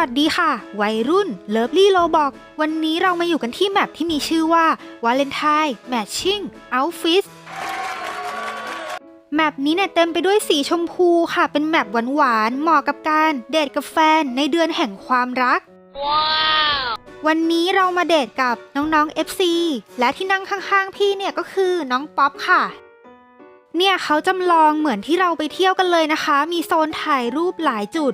วัสดีค่ะ วัยรุ่นเลิฟลี่โลบอก วันนี้เรามาอยู่กันที่แมปที่มีชื่อว่าวาเลนไทน์แมทชิ่งเอาฟิสแมปนี้เนี่ยเต็มไปด้วยสีชมพูค่ะ เป็นแมปหวานๆเหมาะกับการเดทกับแฟนในเดือนแห่งความรักวันนี้เรามาเดทกับน้องๆ FC และที่นั่งข้างๆ พี่เนี่ยก็คือน้องป๊อปค่ะเนี่ยเขาจำลองเหมือนที่เราไปเที่ยวกันเลยนะคะ มีโซนถ่ายรูปหลายจุด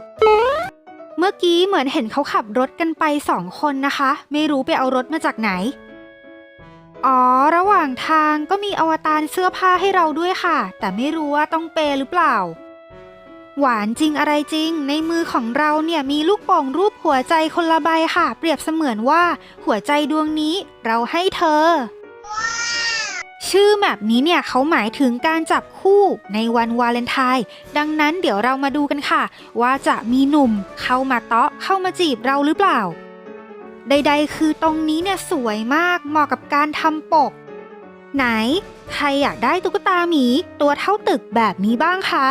เมื่อกี้เหมือนเห็นเขาขับรถกันไปสองคนนะคะ ไม่รู้ไปเอารถมาจากไหน อ๋อ ระหว่างทางก็มีอวตารเสื้อผ้าให้เราด้วยค่ะ แต่ไม่รู้ว่าต้องเปย์หรือเปล่า หวานจริงอะไรจริง ในมือของเราเนี่ยมีลูกโป่งรูปหัวใจคนละใบค่ะ เปรียบเสมือนว่า หัวใจดวงนี้เราให้เธอ ชื่อแมปนี้เนี่ยเขาหมายถึงการจับคู่ในวันวาเลนไทน์ดังนั้นเดี๋ยวเรามาดูกันค่ะ ว่าจะมีหนุ่มเข้ามาเตาะเข้ามาจีบเราหรือเปล่า ใดๆ คือตรงนี้เนี่ยสวยมากเหมาะกับการทำปก ไหน ใครอยากได้ตุ๊กตาหมีตัวเท่าตึกแบบนี้บ้างคะ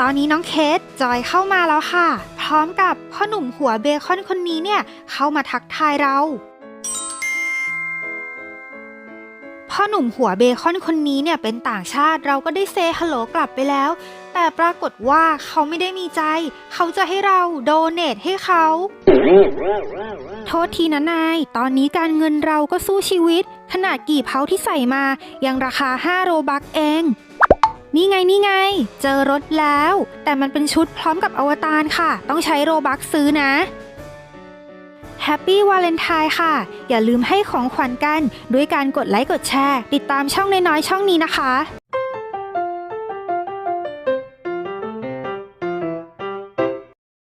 ตอนนี้น้องเคสจอยเข้ามาแล้วค่ะ พร้อมกับพ่อหนุ่มหัวเบคอนคนนี้เนี่ยเข้ามาทักทายเรา พ่อหนุ่มหัวเบคอนคนนี้เนี่ยเป็นต่างชาติเราก็ได้เซฮัลโหลกลับไปแล้ว แต่ปรากฏว่าเขาไม่ได้มีใจ เขาจะให้เราโดเนทให้เขา โทษทีนะนาย ตอนนี้การเงินเราก็สู้ชีวิต ขนาดกี่เพาที่ใส่มา ยังราคา 5 โรบักเอง นี่ไงนี่ไง เจอรถแล้ว แต่มันเป็นชุดพร้อมกับอวตารค่ะ ต้องใช้โรบักซื้อนะ ฮปปี้วาเลนไทน์ค่ะ อย่าลืมให้ของขวัญกัน ด้วยการกดไลค์กดแชร์ ติดตามช่องน้อยๆช่องนี้นะคะ